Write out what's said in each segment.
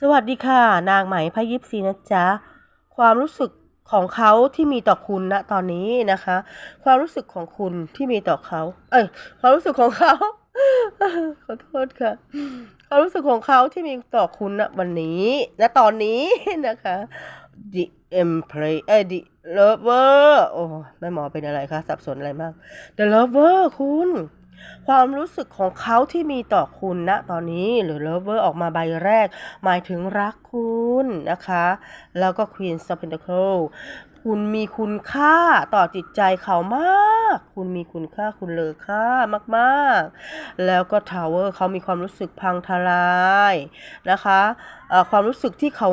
สวัสดีค่ะ นางไหมพยิปซีนะจ๊ะ ความรู้สึกของเขาที่มีต่อคุณณตอนนี้นะคะ ความรู้สึกของคุณที่มีต่อเขา เอ้ย ความรู้สึกของเขาขอโทษค่ะ ความรู้สึกของเขาที่มีต่อคุณณวันนี้ณตอนนี้นะคะ The Empress เอ้ย The Lover โอ้แม่หมอเป็นอะไรคะสับสนอะไรมาก The Lover คุณ ความรู้สึกของเขาที่มีต่อคุณณตอนนี้หรือ Lover ออกมาใบแรก หมายถึงรักคุณนะคะ แล้วก็ Queen of Pentacles คุณมีคุณค่าต่อจิตใจเขามาก คุณมีคุณค่าคุณเลอค่ามากๆ แล้วก็ Tower เขามีความรู้สึกพังทลายนะคะเอ่อความรู้สึกที่เขา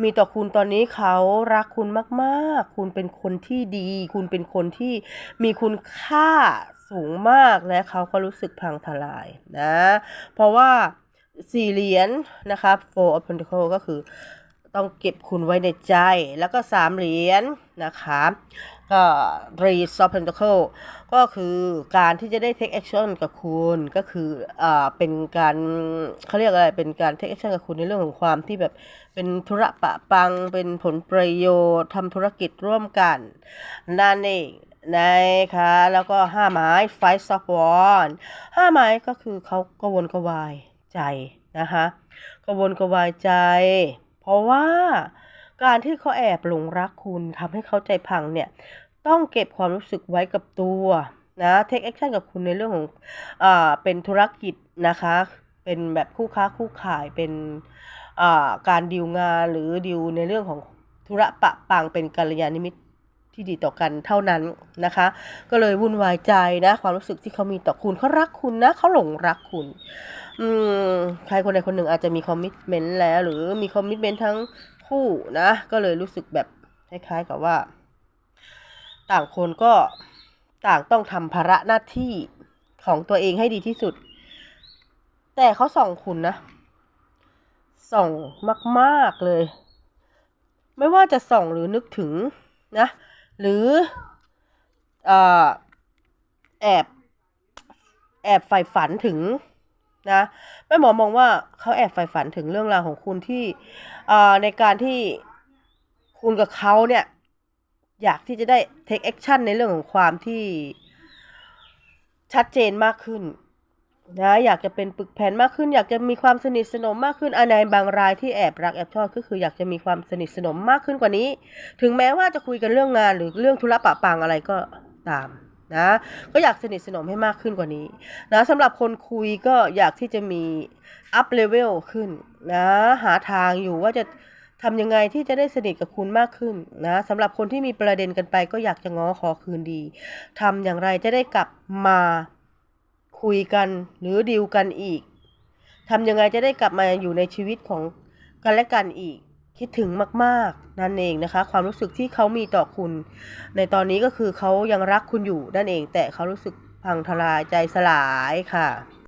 มีต่อคุณตอนนี้เขารักคุณมากๆ คุณเป็นคนที่ดี คุณเป็นคนที่มีคุณค่าสูงมากและเขาก็รู้สึกพังทลายนะ เพราะว่าสี่เหรียญนะคะ four of pentacles ก็คือ ต้องเก็บคุณไว้ในใจแล้วก็สามเหรียญนะคะก็ three of pentacles ก็คือการที่จะได้ take action กับคุณก็คืออ่าเป็นการเขาเรียกอะไรเป็นการ take action กับคุณในเรื่องของความที่แบบเป็นธุระปะปัง เป็นผลประโยชน์ทำธุรกิจร่วมกัน นั่นเองนะคะแล้วก็ห้าไม้ five of wands ห้าไม้ก็คือเขากวนกวายใจนะคะกวนกวายใจ เพราะว่าการที่เขาแอบหลงรักคุณทำให้เขาใจพังเนี่ย ต้องเก็บความรู้สึกไว้กับตัวนะเทคแอคชั่นกับคุณในเรื่องของอ่าเป็นธุรกิจนะคะ เป็นแบบคู่ค้าคู่ขายเป็นอ่าการดีลงานหรือดีลในเรื่องของธุระปะปังเป็นกัลยาณมิตร ที่ดีต่อกันเท่านั้นนะคะ ก็เลยวุ่นวายใจนะความรู้สึกที่เขามีต่อคุณเขารักคุณนะเขาหลงรักคุณอืมใครคนใดคนหนึ่งอาจจะมีคอมมิชเมนต์แล้ว หรือมีคอมมิชเมนต์ทั้งคู่นะ ก็เลยรู้สึกแบบคล้ายๆกับว่า ต่างคนก็ต่างต้องทำภาระหน้าที่ของตัวเองให้ดีที่สุด แต่เขาส่องคุณนะ ส่องมาก ๆเลย ไม่ว่าจะส่องหรือนึกถึงนะ หรือเออแอบแอบใฝ่ฝันถึงนะแม่หมอมองว่าเขาแอบใฝ่ฝันถึงเรื่องราวของคุณที่ในการที่คุณกับเขาเนี่ยอยากที่จะได้ take action ในเรื่องของความที่ชัดเจนมากขึ้น นะอยากจะเป็นปึกแผ่นมากขึ้น อยากจะมีความสนิทสนมมากขึ้นอันในบางรายที่แอบรักแอบชอบก็คืออยากจะมีความสนิทสนมมากขึ้นกว่านี้ ถึงแม้ว่าจะคุยกันเรื่องงานหรือเรื่องธุระปะปังอะไรก็ตามนะก็อยากสนิทสนมให้มากขึ้นกว่านี้นะสำหรับคนคุยก็อยากที่จะมี up level ขึ้นนะหาทางอยู่ว่าจะทำยังไงที่จะได้สนิทกับคุณมากขึ้นนะสำหรับคนที่มีประเด็นกันไปก็อยากจะง้อขอคืนดีทำอย่างไรจะได้กลับมา คุยกันหรือดีลกันอีกทำยังไงจะได้กลับมาอยู่ในชีวิตของกันและกันอีก คิดถึงมากๆนั่นเองนะคะ ความรู้สึกที่เขามีต่อคุณ ในตอนนี้ก็คือเขายังรักคุณอยู่นั่นเอง แต่เขารู้สึกพังทลายใจสลายค่ะ